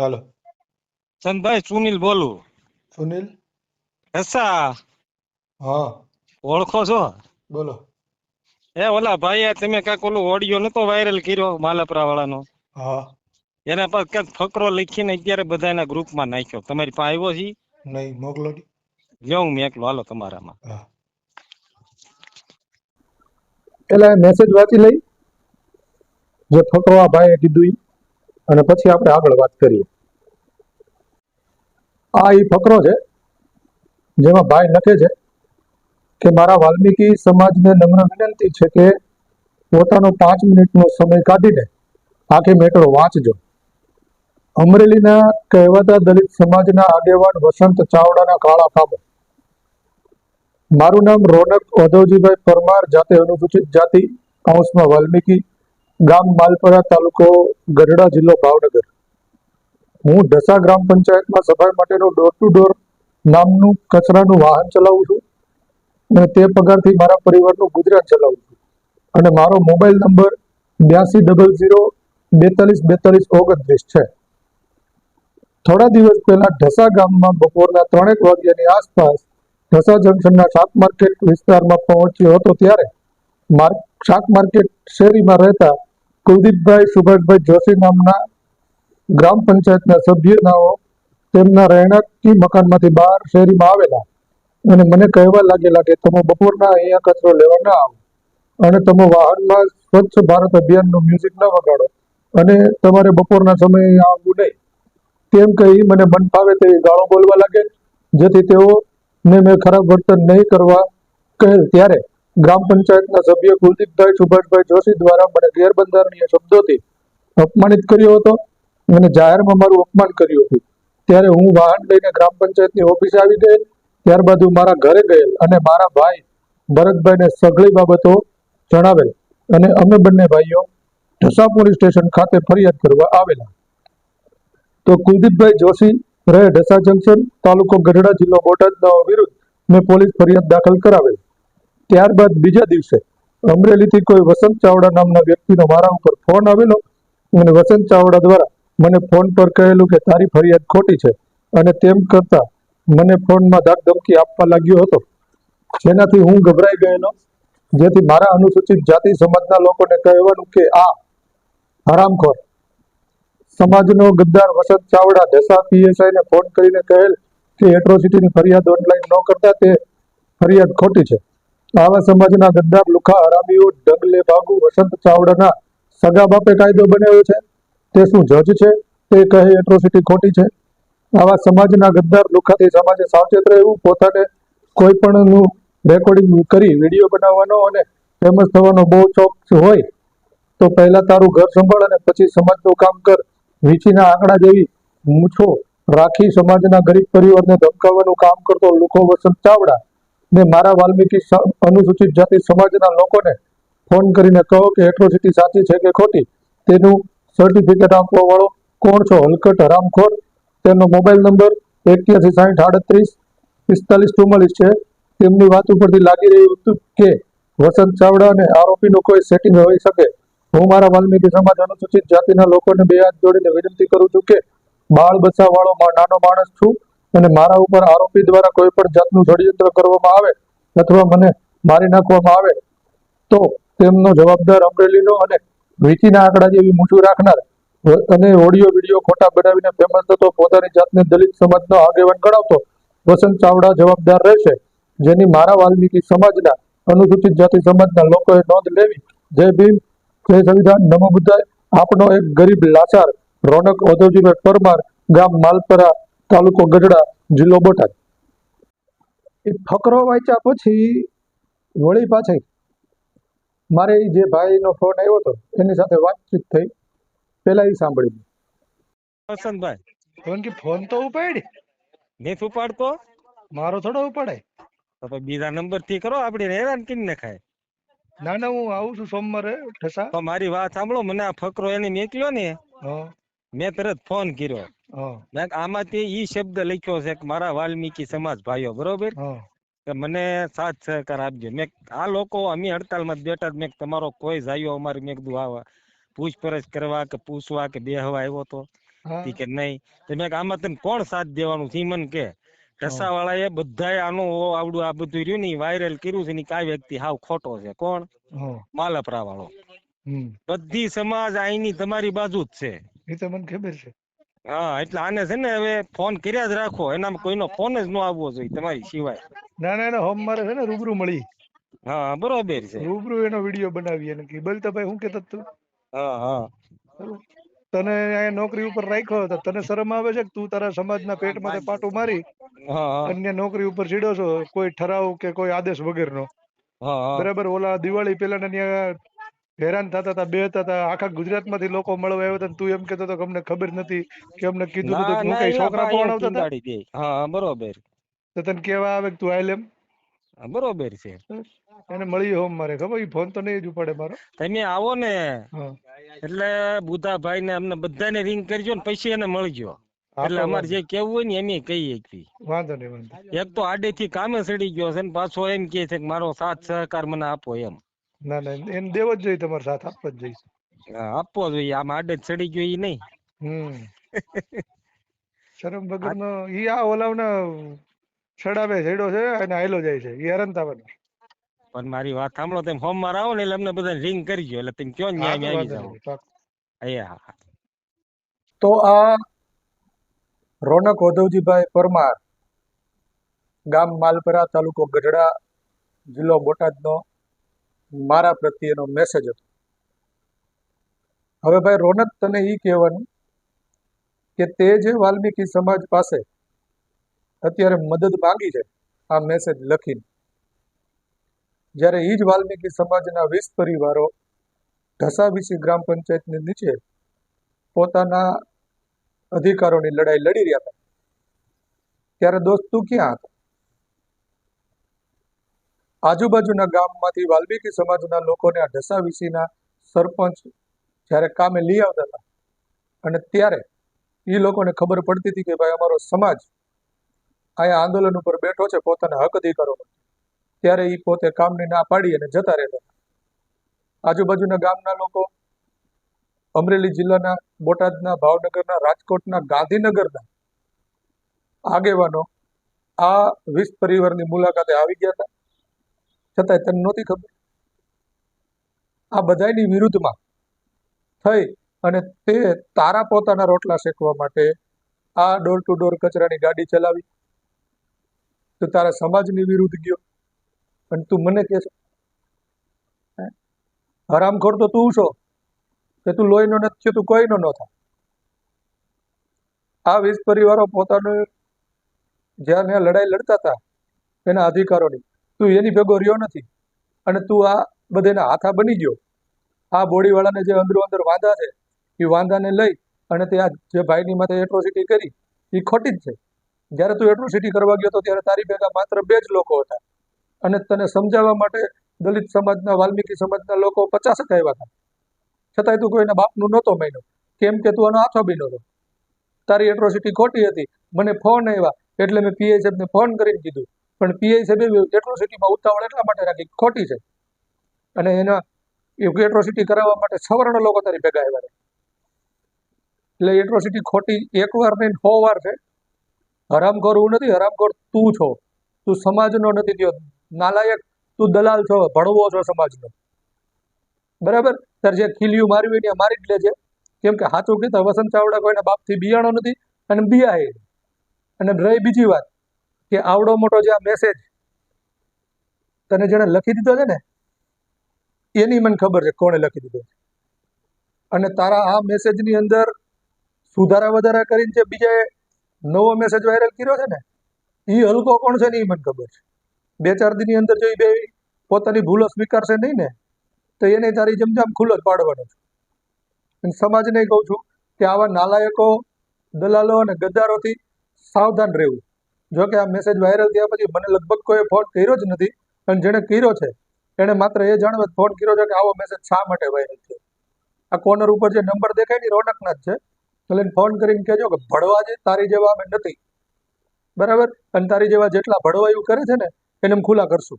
હાલો. ચંદભાઈ સુનિલ બોલું. સુનિલ? હસા. હા. ઓળખો છો? બોલો. એ ઓલા ભાઈએ તમે કાંઈક ઓલું ઓડિયો નતો વાયરલ કર્યો માલપરા વાળાનો હા. એના પર ક્યાંક ફકરો લખીને અત્યારે બધાના ગ્રુપમાં નાખ્યો. તમારી પાસે આવ્યો છે? નહીં મોકલો. લ્યો હું મેકલો. હાલો તમારામાં. હા. પેલા મેસેજ વાંચી લઈ. જે ફકરો આ ભાઈએ કીધું અને પછી આપણે આગળ વાત કરીએ. આ એ ફકરો છે, જેમાં ભાઈ લખે છે કે મારા વાલ્મીકી સમાજને નમ્ર વિનંતી છે કે પોતાનો પાંચ મિનિટનો સમય કાઢીને આખી મેટરો વાંચજો. અમરેલીના કહેવાતા દલિત સમાજના આગેવાન વસંત ચાવડાના કાળા કાબો મારું નામ રોનક વધવજીભાઈ પરમાર, જાતે અનુસૂચિત જાતિ, કૌંસમાં વાલ્મીકી. ગામ માલપરા તાલુકો ગઢડા જિલ્લો ભાવનગર. હું ઢસા ગ્રામ પંચાયતમાં સફાઈ માટેનું ડોર ટુ ડોર નામનું કચરાનું વાહન ચલાવું છું અને તે પગારથી મારા પરિવારનું ગુજરાન ચલાવું છું. અને મારો મોબાઈલ નંબર બ્યાસી ડબલ ઝીરો બેતાલીસ બેતાલીસ ઓગણત્રીસ છે. થોડા દિવસ પહેલા ઢસા ગામમાં બપોરના ત્રણેક વાગ્યાની આસપાસ ઢસા જંકશનના શાક માર્કેટ વિસ્તારમાં પહોંચ્યો હતો ત્યારે માર્ક શાક માર્કેટ શેરીમાં રહેતા કુલદીપભાઈ, સુભાષભાઈ જોશી નામના ગ્રામ પંચાયતના સભ્યનાઓ તેમના રહેણાંકી મકાનમાંથી બહાર શેરીમાં આવેલા. અને મને કહેવા લાગેલા કે તમે બપોરના અહીંયા કચરો લેવા ના આવો. અને તમે વાહનમાં સ્વચ્છ ભારત અભિયાનનું મ્યુઝિક ન વગાડો. અને તમારે બપોરના સમયે આવવું નહીં. તેમ કહી મને મન ફાવે તેવી ગાળો બોલવા લાગે, જેથી તેઓ ને મેં ખરાબ વર્તન નહીં કરવા કહેલ ત્યારે. ગ્રામ પંચાયતના સભ્ય કુલદીપભાઈ સુભાષભાઈ જોશી દ્વારા મને ગેરબંધારણીય શબ્દોથી અપમાનિત કર્યો હતો અને જાહેરમાં મારું અપમાન કર્યું હતું. ત્યારે હું વાહન લઈને ગ્રામ પંચાયતની ઓફિસે આવી ગયેલ. ત્યારબાદ હું મારા ઘરે ગયેલ અને મારા ભાઈ ભરતભાઈને સઘળી બાબતો જણાવેલ અને અમે બંને ભાઈઓ ઢસા પોલીસ સ્ટેશન ખાતે ફરિયાદ કરવા આવેલા. તો કુલદીપભાઈ જોશી રહે ઢસા જંકશન તાલુકો ગઢડા જિલ્લો બોટાદના વિરુદ્ધ મેં પોલીસ ફરિયાદ દાખલ કરાવેલ. ત્યારબાદ બીજા દિવસે અમરેલીથી કોઈ વસંત ચાવડા નામના વ્યક્તિનો મારા ઉપર ફોન આવેલો અને વસંત ચાવડા દ્વારા મને ફોન પર કહેલું કે તારી ફરિયાદ ખોટી છે અને તેમ કરતા મને ફોનમાં ધમકી આપવા લાગ્યો હતો. જેનાથી હું ગભરાઈ ગયેલો. જેથી મારા અનુસૂચિત જાતિ સમાજના લોકોને કહેવાનું કે આ હરામખોર. સમાજનો ગદ્દાર વસંત ચાવડા ઢસા પીએસઆઈને ફોન કરીને કહેલ કે એટ્રોસિટીની ફરિયાદ ઓનલાઈન ન કરતા તે ફરિયાદ ખોટી છે. આવા સમાજના ગદ્દાર લુખા હરામીઓ, ડગલે ભાગુ વસંત ચાવડાના સગા બાપે કાયદો બનાવ્યો છે. તે શું જજ છે? તે કહે એટ્રોસિટી ખોટી છે. આવા સમાજના ગદ્દાર લુખાથી સમાજે સાવચેત રહેવું, પોતાને કોઈ પણનું રેકોર્ડિંગ કરી વીડિયો બનાવવાનો અને ફેમસ થવાનો બહુ ચોક હોય, તો પહેલા તારું ઘર સંભાળ અને પછી સમાજનું કામ કર. વીંછીના આંકડા જેવી મૂછો રાખી સમાજના ગરીબ પરિવારને ધમકાવવાનું કામ કરતો લુખો વસંત ચાવડા. ને મારા વાલ્મીકી અનુસૂચિત જાતિ સમાજના લોકોને ફોન કરીને કહો કે એટ્રોસિટી સાચી છે કે ખોટી? તેનું સર્ટિફિકેટ આપવા વાળો કોણ છો? હલકટ હરામખોર? તેમનો મોબાઈલ નંબર એક્યાસી સાઠ આડત્રીસ પિસ્તાલીસ ચુમ્માલીસ છે. તેમની વાત ઉપરથી લાગી રહ્યું હતું કે વસંત ચાવડા અને આરોપીનું કોઈ સેટિંગ હોઈ શકે. હું મારા વાલ્મીકી સમાજ અનુસૂચિત જાતિના લોકોને બે હાથ જોડીને વિનંતી કરું છું કે બાળ બચાવવાળો નાનો માણસ છું. અને મારા ઉપર આરોપી દ્વારા કોઈ પણ જાતનું ષડયંત્ર કરવામાં આવે અથવા મને મારી નાખવામાં આવે, તો તેમનો જવાબદાર અમરેલીનો અને વીતીના આંકડા જેવી મૂછું રાખનાર અને ઓડિયો, વીડિયો ખોટા બનાવીને ફેમસ થતો, પોતાની જાતને દલિત સમાજનો આગેવાન ગણાવતો વસંત ચાવડા જવાબદાર રહેશે, જેની મારા વાલ્મીકી સમાજના અનુસૂચિત જાતિ સમાજના લોકોએ નોંધ લેવી. જય ભીમ, જય સંવિધાન, નમો બુદ્ધાય. આપનો એક ગરીબ લાચાર રોનક ઓધોજીભાઈ પરમાર ગામ માલપરા તાલુકો ગઢડા જિલ્લો બોટાદ. એ ફકરો વાંચ્યા પછી વળી પાછી મારે જે ભાઈનો ફોન આવ્યો હતો એની સાથે વાતચીત થઈ. પેલા એ સાંભળી વસંતભાઈ ફોન કે ફોન તો ઉપાડી નથી ઉપાડતો મારો થોડો ઉપાડે. તો પછી બીજા નંબરથી કરો આપણે હેરાન કરી નખાય ના ના હું આવું છું સોમવારે ઠસા. તો મારી વાત સાંભળો મને આ ફકરો એને મેકલ્યો ને. હા. મેં તરત ફોન કર્યો. મેં કીધું આમાંથી ઈ શબ્દ લખ્યો છે કે મારા વાલ્મીકી સમાજ ભાઈઓ બરોબર? મને સાથ સહકાર આપજો. મેં આ લોકો અમે હડતાલમાં બેઠા મેં તમારો કોઈ જાયો અમારે. મેં કીધું આવા પૂછપરછ કરવા કે પૂછવા કે બેહવા આવ્યો તો? કે નહીં. તો મેં આમાં તને કોણ સાથ દેવાનું છે? ઈ મને કે. ઢસા એ બધાય આનું ઓ આવડું આ બધું રહ્યું ને વાયરલ કર્યું છે ને કાંઈ વ્યક્તિ હાવ ખોટો છે. કોણ? માલપરા વાળો બધી સમાજ અહીંની તમારી બાજુ જ છે. એ તો મને ખબર છે. હા એટલે આને છે ને હવે ફોન કર્યા જ રાખો. એનામાં કોઈનો ફોન જ ન આવવો જોઈએ તમારી સિવાય. ના ના એનો હોમ મારે છે ને રૂબરૂ મળી. હા બરોબર છે. રૂબરૂ એનો વીડિયો બનાવી અને કે બોલ ભાઈ હું કેતો તું? હા હા. તને આ નોકરી ઉપર રાખ્યો તો તને શરમ આવે છે કે તું તારા સમાજના પેટમાં પાટું મારી અન્ય નોકરી ઉપર ચીડો છો? કોઈ ઠરાવ કે કોઈ આદેશ વગરનો? બરાબર ઓલા દિવાળી પહેલા ત્યાં હેરાન થતા હતા બે હતા. આખા ગુજરાતમાંથી લોકો મળવા આવ્યા હતા તું એમ કેતો હતો કે અમને ખબર નથી કે અમને કીધું હતું હું કઈ છોકરા કોણ આવતા હતા? હા બરોબર. તો તને કેવા આવે કે તું આયલ એમ? બરોબર છે. એને મળી હોમ મારે ખબર? ઈ ફોન તો નહીં જ ઉપાડે મારો. તમે આવો ને. એટલે બુધાભાઈ ને અમને બધાને રિંગ કરજો ને પછી એને મળજો. એટલે અમારે જે કેવું હોય ને એમ કહીએ એકથી વાંધો નહીં વાંધો એક તો આડેથી કામે સડી ગયો છે ને પાછો એમ કે છે કે મારો સાથ સહકાર મને આપો એમ. ના ના એને દેવો જ જોઈએ તમારો સાથ આપવો જ જોઈએ. આપવો જોઈએ આમ આડે ચડી ગયો ઈ નહીં. હમ. શરમ વગરનો ઈ આ ઓલાવના ચડાવે ચડ્યો છે અને આયલો જાય છે ઈ હેરાન થવાનો. પણ મારી વાત સાંભળો તેમ હોમમાં આવો ને એટલે અમને બધા રિંગ ગયો એટલે તમે કયો ન્યાય આવી જાવ અહીંયા તો આ રોનક ઓધવજીભાઈ પરમાર ગામ માલપરા તાલુકો ગઢડા જિલ્લો બોટાદનો મારા પ્રત્યેનો મેસેજ હતો. હવે ભાઈ રોનક તને એ કહેવાનું કે તે જે વાલ્મીકી સમાજ પાસે અત્યારે મદદ માંગી છે, આ મેસેજ લખીને, જ્યારે એ જ વાલ્મીકી સમાજના વીસ પરિવારો ઢસાવીસી ગ્રામ પંચાયતની નીચે પોતાના અધિકારોની લડાઈ લડી રહ્યા હતા. ત્યારે દોસ્ત તું ક્યાં હતો? આજુબાજુના ગામમાંથી વાલ્મીકી સમાજના લોકોને આ ઢસાવીસીના સરપંચ જ્યારે કામે લઈ આવતા હતા અને ત્યારે એ લોકોને ખબર પડતી હતી કે ભાઈ અમારો સમાજ અહીંયા આંદોલન ઉપર બેઠો છે, પોતાના હક અધિકારો ત્યારે એ પોતે કામની ના પાડી અને જતા રહેતા હતા. આજુબાજુના ગામના લોકો અમરેલી જિલ્લાના, બોટાદના, ભાવનગરના, રાજકોટના, ગાંધીનગરના આગેવાનો આ વીસ પરિવારની મુલાકાતે આવી ગયા હતા. છતાંય તને નહોતી ખબર? આ બધાની વિરુદ્ધમાં થઈ અને તે તારા પોતાના રોટલા શેકવા માટે આ ડોર ટુ ડોર કચરાની ગાડી ચલાવી. તું તારા સમાજની વિરુદ્ધ ગયો અને તું મને કહે છે? હરામખોર તો તું છો કે તું લોહીનો નથી થયો, તું કોઈનો ન થાય આ વીસ પરિવારો પોતાનું જ્યાં ત્યાં લડાઈ લડતા હતા, એના અધિકારોની તું એની ભેગો રહ્યો નથી. અને તું આ બધાના હાથા બની ગયો. આ બોડીવાળાને જે અંદરો અંદર વાંધા છે, એ વાંધાને લઈ અને તે આ જે ભાઈની માથે એટ્રોસિટી કરી, એ ખોટી જ છે. જ્યારે તું એટ્રોસિટી કરવા ગયો તો ત્યારે તારી ભેગા માત્ર બે જ લોકો હતા. અને તને સમજાવવા માટે દલિત સમાજના, વાલ્મીકી સમાજના લોકો પચાસ જ આવ્યા હતા. છતાંય તું કોઈના બાપનું નહોતો માન્યો. કેમ કે તું આનો આછો બીનો હતો તારી એટ્રોસિટી ખોટી હતી. મને ફોન આવ્યા. એટલે મેં સાહેબને ફોન કરીને કીધું. પણ પીઆઈ સાહેબે એટ્રોસિટીમાં ઉતાવળ એટલા માટે રાખી ખોટી છે. અને એના એટ્રોસિટી કરાવવા માટે સવર્ણ લોકો તારી ભેગા આવ્યા એટલે એટ્રોસિટી ખોટી એકવાર નહીં, સો વાર છે. હરામખોર હું નથી હરામખોર તું છો. તું સમાજનો નથી થયો. નાલાયક, તું દલાલ છો ભણવો છો સમાજનો. બરાબર? ત્યારે જે ખીલિયું હોય ત્યાં મારી જ લેજે. કેમ કે સાચું કીધું, વસંત ચાવડા કોઈના બાપથી બિયાણો નથી અને બિયાય. અને રહી બીજી વાત. કે આવડો મોટો જે આ મેસેજ તને જેણે લખી દીધો છે ને, એની મને ખબર છે કોણે લખી દીધો છે. અને તારા આ મેસેજની અંદર સુધારા વધારા કરીને જે બીજાએ નવો મેસેજ વાયરલ કર્યો છે ને એ હલકો કોણ છે ને એ મને ખબર છે. બે ચાર દિનની અંદર જો એ બે પોતાની ભૂલો સ્વીકારશે નહીં ને, તો એને તારી જમજામ ખુલ્લો જ પાડવાનો છે. અને સમાજને કહું છું કે આવા નાલાયકો દલાલો અને ગદ્દારોથી સાવધાન રહેવું. જો કે આ મેસેજ વાયરલ થયા પછી મને લગભગ કોઈ ફોન કર્યો જ નથી અને જેણે કર્યો છે, એણે માત્ર એ જાણવા ફોન કર્યો છે કે આવો મેસેજ શા માટે વાયરલ થયો. આ કોર્નર ઉપર જે નંબર દેખાય ને રોનકના જ છે. એટલે ફોન કરીને કહેજો કે ભળવા જે તારી જેવા અમે નથી. બરાબર? અને તારી જેવા જેટલા ભળવાયું કરે છે ને, એને ખુલ્લા કરશું.